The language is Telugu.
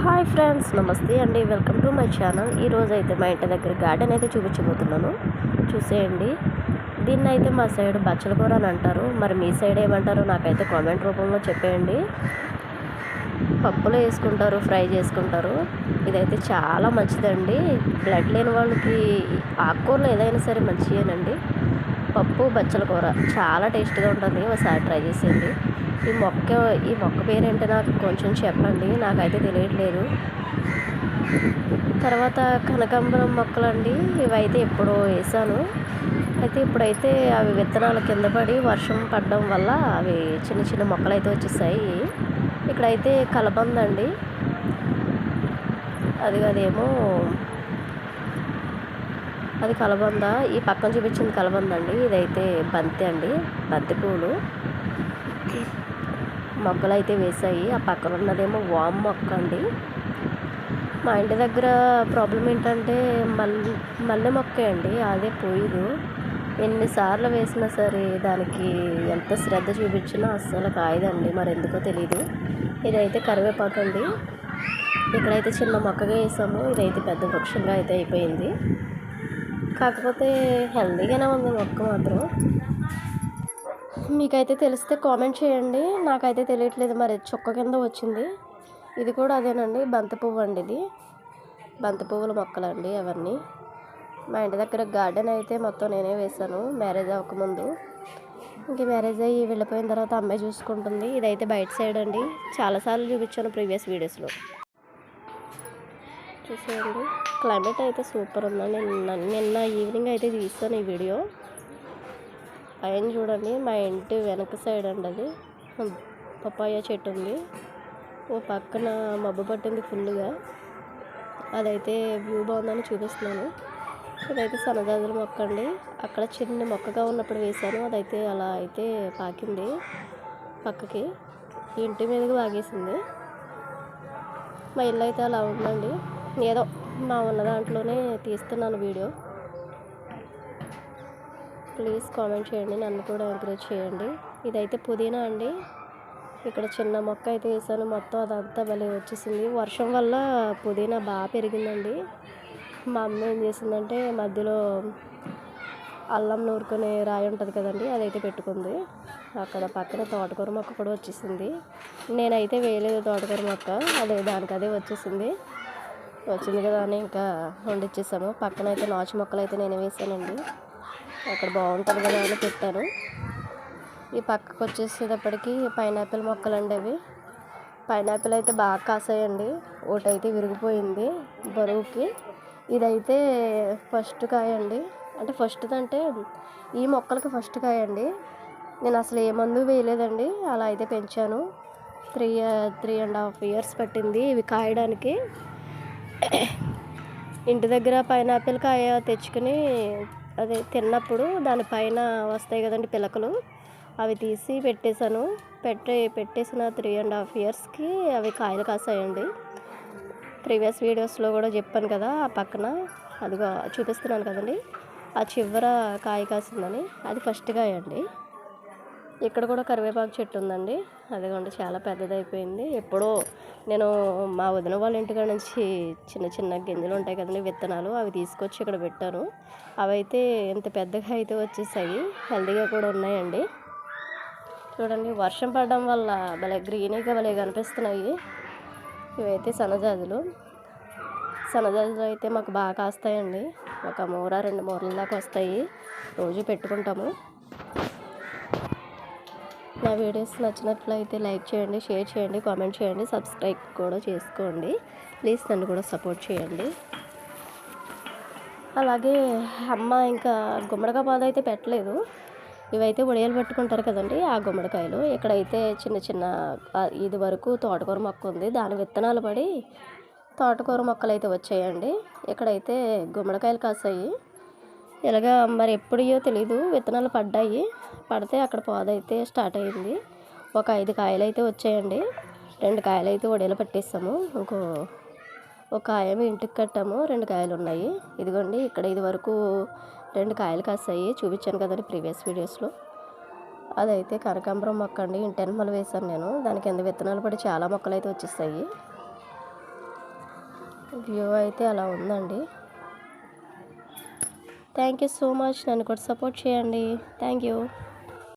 హాయ్ ఫ్రెండ్స్ నమస్తే అండి. Welcome to my channel. ఈరోజు అయితే మా ఇంటి దగ్గర గార్డెన్ అయితే చూపించబోతున్నాను. చూసేయండి. దీన్ని అయితే మా సైడ్ బచ్చల కూర అని అంటారు. మరి మీ సైడ్ ఏమంటారు నాకైతే కామెంట్ రూపంలో చెప్పేయండి. పప్పులో వేసుకుంటారు ఫ్రై చేసుకుంటారు. ఇదైతే చాలా మంచిదండి. బ్లడ్ లేని వాళ్ళకి ఆకుకూరలు ఏదైనా సరే మంచిదేనండి పప్పు బచ్చల కూర. చాలా టేస్ట్గా ఉంటుంది. ఒకసారి ట్రై చేసేయండి. ఈ మొక్క ఈ మొక్క పేరేంటో నాకు కొంచెం చెప్పండి. నాకైతే తెలియట్లేదు. తర్వాత కనకాంబరం మొక్కలు అండి ఇవైతే ఎప్పుడో వేసాను. అయితే ఇప్పుడైతే అవి విత్తనాలు కింద పడి వర్షం పడడం వల్ల అవి చిన్న చిన్న మొక్కలు అయితే వచ్చేసాయి. ఇక్కడైతే కలబంద అండి. అది అదేమో అది కలబంద. ఈ పక్కన చూపించింది కలబంద అండి. ఇదైతే బంతి అండి. బంతి పూలు. మొగ్గలు అయితే వేసాయి ఆ పక్కన ఉన్నదేమో వామ్ మొక్క అండి. మా ఇంటి దగ్గర ప్రాబ్లం ఏంటంటే మల్లె మల్లె మొక్క అండి. అదే పోయిదు. ఎన్నిసార్లు వేసినా సరే దానికి ఎంత శ్రద్ధ చూపించినా అస్సలు కాయదండి. మరి ఎందుకో తెలీదు. ఇదైతే కరివేపాకు అండి. ఇక్కడైతే చిన్న మొక్కగా వేసాము. ఇదైతే పెద్ద వృక్షంగా అయితే అయిపోయింది. కాకపోతే హెల్దీగానే ఉంది మొక్క మాత్రం. మీకైతే తెలిస్తే కామెంట్ చేయండి. నాకైతే తెలియట్లేదు మరి చుక్క కింద వచ్చింది. ఇది కూడా అదేనండి బంతి పువ్వు అండి ఇది. బంతి పువ్వుల మొక్కలండి అవన్నీ. మా ఇంటి దగ్గర గార్డెన్ అయితే మొత్తం నేనే వేశాను మ్యారేజ్ అవ్వకముందు. ఇంక మ్యారేజ్ అయ్యి వెళ్ళిపోయిన తర్వాత అమ్మాయి చూసుకుంటుంది. ఇదైతే బయట సైడ్ అండి. చాలాసార్లు చూపించాను ప్రీవియస్ వీడియోస్లో. చూసేయండి క్లైమేట్ అయితే సూపర్ ఉందండి నిన్న నిన్న ఈవినింగ్ అయితే తీస్తాను ఈ వీడియో పైన చూడండి మా ఇంటి వెనక సైడ్ అండి అది. పప్పాయ చెట్టు ఉంది. ఓ పక్కన మబ్బు పట్టింది ఫుల్గా అదైతే వ్యూ బాగుందని చూపిస్తున్నాను. ఇదైతే సన్నజాజుల మొక్క అండి. అక్కడ చిన్న మొక్కగా ఉన్నప్పుడు వేశాను. అదైతే అలా అయితే పాకింది పక్కకి. ఇంటి మీదకి వాగేసింది మా ఇల్లు అయితే అలా ఉందండి. ఏదో మా ఉన్న దాంట్లోనే తీస్తున్నాను వీడియో. ప్లీజ్ కామెంట్ చేయండి నన్ను కూడా ఎంకరేజ్ చేయండి. ఇదైతే పుదీనా అండి. ఇక్కడ చిన్న మొక్క అయితే వేసాను మొత్తం అదంతా భలే వచ్చేసింది. వర్షం వల్ల పుదీనా బాగా పెరిగిందండి. మా అమ్మ ఏం చేసిందంటే మధ్యలో అల్లం నూరుకునే రాయి ఉంటుంది కదండి అదైతే పెట్టుకుంది. అక్కడ పక్కన తోటకూర మొక్క కూడా వచ్చేసింది. నేనైతే వేయలేదు తోటకూర మొక్క అదే దానికి అదే వచ్చేసింది. వచ్చింది కదా అని ఇంకా వండిచ్చేసాము. పక్కన అయితే నాచు మొక్కలు అయితే నేను వేసానండి. అక్కడ బాగుంటుంది కదా అని పెట్టాను. ఈ పక్కకు వచ్చేసేటప్పటికి పైనాపిల్ మొక్కలు అండి అవి. పైనాపిల్ అయితే బాగా కాసాయండి. ఒకటి విరిగిపోయింది బరువుకి. ఇదైతే ఫస్ట్ కాయ అండి అంటే ఫస్ట్ అంటే ఈ మొక్కలకి ఫస్ట్ కాయ అండి నేను అసలు ఏ మందు వేయలేదండి. అలా అయితే పెంచాను. Three three and half years పట్టింది ఇవి కాయడానికి. ఇంటి దగ్గర పైనాపిల్ కాయ తెచ్చుకుని అదే తిన్నప్పుడు దానిపైన వస్తాయి కదండి పిలకలు. అవి తీసి పెట్టేశాను. పెట్టే పెట్టేసిన త్రీ అండ్ హాఫ్ ఇయర్స్కి అవి కాయలు కాసాయండి. ప్రీవియస్ వీడియోస్లో కూడా చెప్పాను కదా ఆ పక్కన. అదిగో చూపిస్తున్నాను కదండి. ఆ చివర కాయ కాసిందని. అది ఫస్ట్ కాయ అండి ఇక్కడ కూడా కరివేపాకు చెట్టు ఉందండి. అదిగోండి చాలా పెద్దదైపోయింది. ఎప్పుడో నేను మా వదిన వాళ్ళ ఇంటికాడ నుంచి చిన్న చిన్న గింజలు ఉంటాయి కదండి విత్తనాలు అవి తీసుకొచ్చి ఇక్కడ పెట్టాను. అవి అయితే ఇంత పెద్దగా అయితే వచ్చేసాయి హెల్దీగా కూడా ఉన్నాయండి. చూడండి వర్షం పడడం వల్ల భలే గ్రీనీగా భలే కనిపిస్తున్నాయి. ఇవైతే సన్నజాజులు. సన్నజాజులు అయితే మాకు బాగా కాస్తాయండి. ఒక మూర రెండు మూరల దాకా వస్తాయి. రోజు పెట్టుకుంటాము. నా వీడియోస్ నచ్చినట్లయితే లైక్ చేయండి షేర్ చేయండి కామెంట్ చేయండి సబ్స్క్రైబ్ కూడా చేసుకోండి. ప్లీజ్ నన్ను కూడా సపోర్ట్ చేయండి. అలాగే అమ్మ ఇంకా గుమ్మడికాయ పాదు అయితే పెట్టలేదు. ఇవైతే ఉడియాలు పెట్టుకుంటారు కదండి ఆ గుమ్మడికాయలు. ఇక్కడైతే చిన్న చిన్న ఇది వరకు తోటకూర మొక్క ఉంది. దాని విత్తనాలు పడి తోటకూర మొక్కలు అయితే వచ్చాయండి. ఇక్కడైతే గుమ్మడికాయలు కాసాయి. ఇలాగ మరి ఎప్పుడో తెలీదు. విత్తనాలు పడ్డాయి. పడితే అక్కడ పోదైతే స్టార్ట్ అయింది ఒక ఐదు కాయలు అయితే వచ్చాయండి. రెండు కాయలు అయితే వడియాలు పట్టేస్తాము ఇంకో ఒక కాయమో ఇంటికి కట్టాము. రెండు కాయలు ఉన్నాయి. ఇదిగోండి ఇక్కడ ఇది వరకు రెండు కాయలు కాస్తాయి చూపించాను కదండి ప్రీవియస్ వీడియోస్లో. అదైతే కనకాంబరం మొక్క అండి. ఇంటెన్మలు వేశాను నేను. దానికి కింద విత్తనాలు పడి చాలా మొక్కలు అయితే వచ్చేస్తాయి వ్యూ అయితే అలా ఉందండి. థ్యాంక్ యూ సో మచ్ నన్ను కూడా సపోర్ట్ చేయండి. Thank you